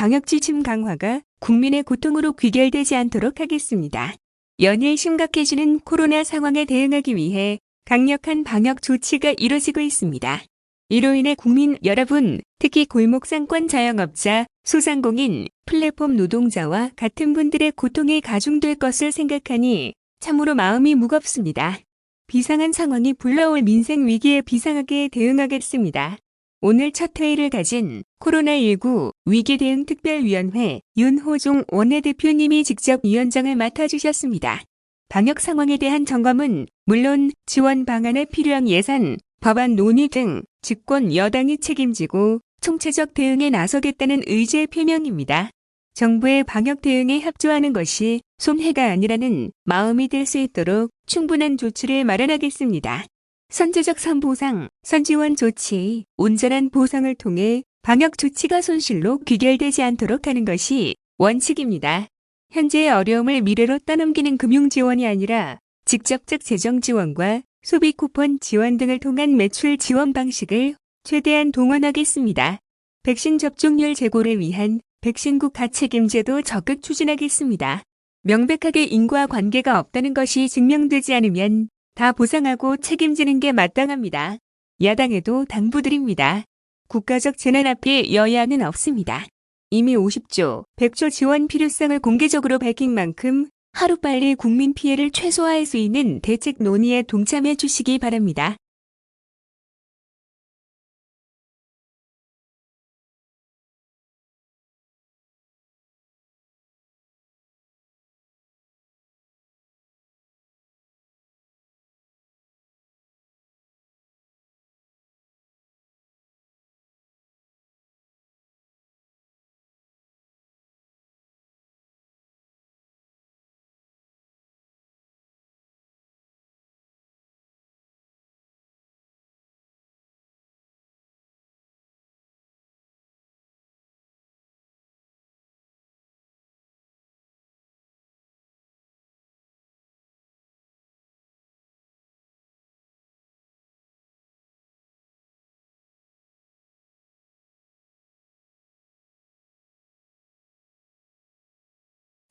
방역 지침 강화가 국민의 고통으로 귀결되지 않도록 하겠습니다. 연일 심각해지는 코로나 상황에 대응하기 위해 강력한 방역 조치가 이뤄지고 있습니다. 이로 인해 국민 여러분, 특히 골목 상권 자영업자, 소상공인, 플랫폼 노동자와 같은 분들의 고통이 가중될 것을 생각하니 참으로 마음이 무겁습니다. 비상한 상황이 불러올 민생 위기에 비상하게 대응하겠습니다. 오늘 첫 회의를 가진 코로나19 위기 대응 특별위원회 윤호종 원내대표님이 직접 위원장을 맡아주셨습니다. 방역 상황에 대한 점검은 물론 지원 방안에 필요한 예산, 법안 논의 등 집권 여당이 책임지고 총체적 대응에 나서겠다는 의지의 표명입니다. 정부의 방역 대응에 협조하는 것이 손해가 아니라는 마음이 들 수 있도록 충분한 조치를 마련하겠습니다. 선제적 선보상, 선지원 조치, 온전한 보상을 통해 방역 조치가 손실로 귀결되지 않도록 하는 것이 원칙입니다. 현재의 어려움을 미래로 떠넘기는 금융 지원이 아니라 직접적 재정 지원과 소비 쿠폰 지원 등을 통한 매출 지원 방식을 최대한 동원하겠습니다. 백신 접종률 제고를 위한 백신국 가책임제도 적극 추진하겠습니다. 명백하게 인과 관계가 없다는 것이 증명되지 않으면 다 보상하고 책임지는 게 마땅합니다. 야당에도 당부드립니다. 국가적 재난 앞에 여야는 없습니다. 이미 50조, 100조 지원 필요성을 공개적으로 밝힌 만큼 하루빨리 국민 피해를 최소화할 수 있는 대책 논의에 동참해 주시기 바랍니다.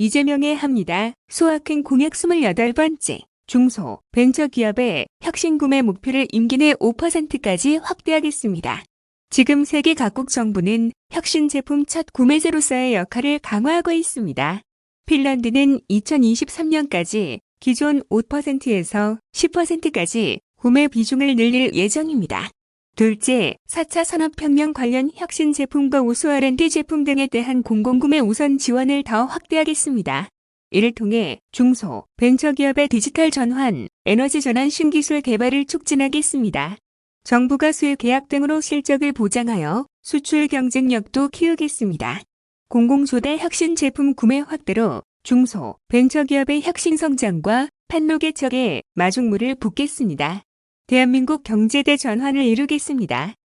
이재명의 합니다. 소확행 공약 28번째. 중소, 벤처기업의 혁신 구매 목표를 임기 내 5%까지 확대하겠습니다. 지금 세계 각국 정부는 혁신 제품 첫 구매제로서의 역할을 강화하고 있습니다. 핀란드는 2023년까지 기존 5%에서 10%까지 구매 비중을 늘릴 예정입니다. 둘째, 4차 산업혁명 관련 혁신 제품과 우수 R&D 제품 등에 대한 공공구매 우선 지원을 더 확대하겠습니다. 이를 통해 중소, 벤처기업의 디지털 전환, 에너지 전환 신기술 개발을 촉진하겠습니다. 정부가 수요 계약 등으로 실적을 보장하여 수출 경쟁력도 키우겠습니다. 공공조대 혁신 제품 구매 확대로 중소, 벤처기업의 혁신 성장과 판로 개척에 마중물을 붓겠습니다. 대한민국 경제대 전환을 이루겠습니다.